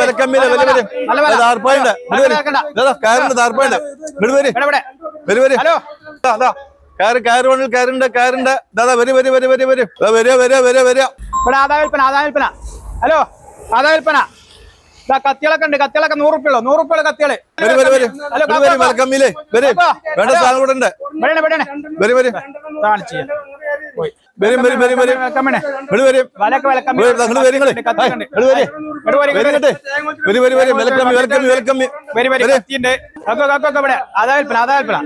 വിലക്കമ്മിയില്ല വില. താർപ്പായുണ്ട് വില വെക്കണ്ട. കാറിന്റെ താർപ്പായുണ്ട് ഇവിടെ വരി വരി. വരി ദാ. കാറ് കാറ് വേണമെങ്കിൽ കാറുണ്ട് കാറുണ്ട് ദാദാ വരി വരി വരി വരി വരി. വരിക വരിക വരിക വരിക ഇവിടെ ആദായ വിൽപ്പന ആദായ വിൽപ്പന. ഹലോ? ആദായ വിൽപ്പന. കത്തികളൊക്കെ ഉണ്ട് കത്തികളൊക്കെ നൂറ് റുപ്യുള്ളൂ നൂറ് റുപ്യുള്ള കത്തികൾ. വരി വരി വരി. ഇവിടെ വരി വിലക്കമ്മിയില്ലേ വരി. വേണ്ട സാധനം കൂടെ ഉണ്ട്. വരി വരി കാണിച്ചു പോയി. വരും വരും വരും വരും വെക്കമ്മേ ഇവിടെ വരും. വിലക്ക് വിലക്കമ്മി ഇവിടെ അങ്ങോട്ട് വരി നിങ്ങൾ കത്തിയുണ്ട്. ഇവിടെ വരി. ഇവിടെ വരി, വരി ഇങ്ങോട്ട് വരി വരി. വരി വിലക്കമ്മി വിലക്കമ്മി വിലക്കമ്മി വരി വരി കത്തിയുണ്ട്. കക്കോ കക്കോ ഒക്കെ ഇവിടെ. ആദായ വിൽപ്പന ആദായ വിൽപ്പന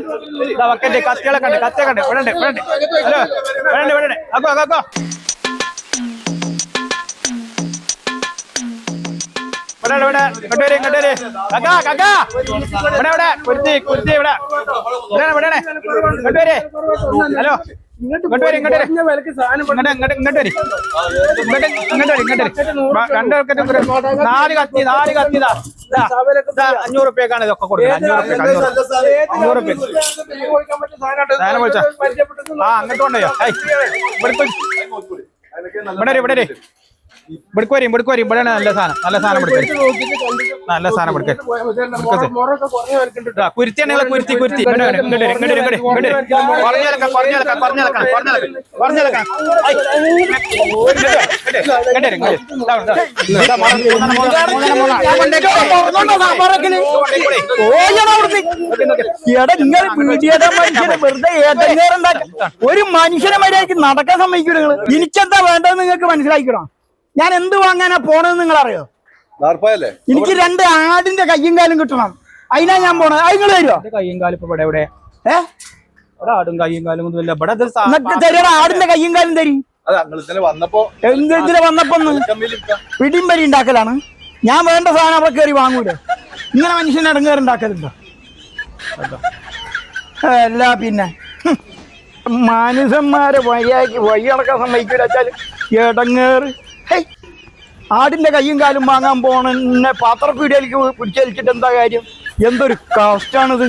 ഇതാ വക്കണ്ട് കത്തികളൊക്കെ ഉണ്ട് കത്തിയൊക്കെ ഉണ്ട് ഇവിടെ ഉണ്ട് ഇവിടെ ഉണ്ട് ഹലോ ഇവിടെ ഉണ്ട് ഇവിടെ ഉണ്ട് കക്കോ കക്കോ. ഇവിടെ ഇവിടെ ഇങ്ങോട്ട് വരി ഇങ്ങോട്ട് വരി. കക്കാ കക്കാ. ഇവിടെ ഇവിടെ. കുരുത്തി കുരുത്തി ഇവിടെ. ഇവിടെ ഇവിടെ ഇങ്ങോട്ട് വരി. ഹലോ. രണ്ട് നാല് കത്തി നാല് അഞ്ഞൂറ് റുപ്യക്കാണ് ഇതൊക്കെ കൊടുക്കുന്നത്. അഞ്ഞൂറ് റുപ്യക്ക് അഞ്ഞൂറ് അഞ്ഞൂറ് റുപ്യ സാധനം? വിളിച്ചോ ആ അങ്ങോട്ട് കൊണ്ടുപോയോ. ഇവിടെ ഇവിടെ. ഇവിടേക്ക് വരും ഇവിടേക്ക് വരും. ഇവിടെയാണ് നല്ല സാധനം. നല്ല സാധനം ഇവിടേക്ക് നല്ല സാധനം ഇവിടേക്ക് കുരുത്തിയാണെങ്കിൽ കുരുത്തി കുരുത്തി വെറുതെ ഒരു മനുഷ്യനെ മര്യാദയ്ക്ക് നടക്കാൻ സമ്മതിക്കൂടെ നിങ്ങൾ എനിക്കെന്താ വേണ്ടത് നിങ്ങൾക്ക് മനസ്സിലാക്കണം ഞാൻ എന്ത് വാങ്ങാനാ പോണെന്ന് നിങ്ങൾ അറിയോ എനിക്ക് രണ്ട് ആടിന്റെ കയ്യും കാലും കിട്ടണം. അതിനാ ഞാൻ പോണത്. അത് നിങ്ങൾ തരുമോ കയ്യും കാലും ഇപ്പൊ ഇവിടെ എവിടെ ആടും കയ്യും കാലും ഒന്നും ഇല്ല. ഇവിടെ എന്നിട്ട് ആടിന്റെ കയ്യും കാലും തരി. വന്നപ്പോ പിടിയും പരി ഉണ്ടാക്കലാണ്. ഞാൻ വേണ്ട സാധനം അവിടെ കയറി വാങ്ങൂലേ. ഇങ്ങനെ മനുഷ്യനെ ഇടങ്ങേറുണ്ടാക്കലുണ്ടോ അല്ല പിന്നെ. മനുഷ്യന്മാരെ വഴിയാക്കി വഴി അടക്കാൻ സമ്മതിക്കൂല. വെച്ചാൽ ഇടങ്ങേറ്. ആടിന്റെ കയ്യും കാലും വാങ്ങാൻ പോണെന്നെ പാത്രപ്പീടിയിലേക്ക് പിടിച്ചേൽച്ചിട്ട് എന്താ കാര്യം? എന്തൊരു കഷ്ടാണിത്.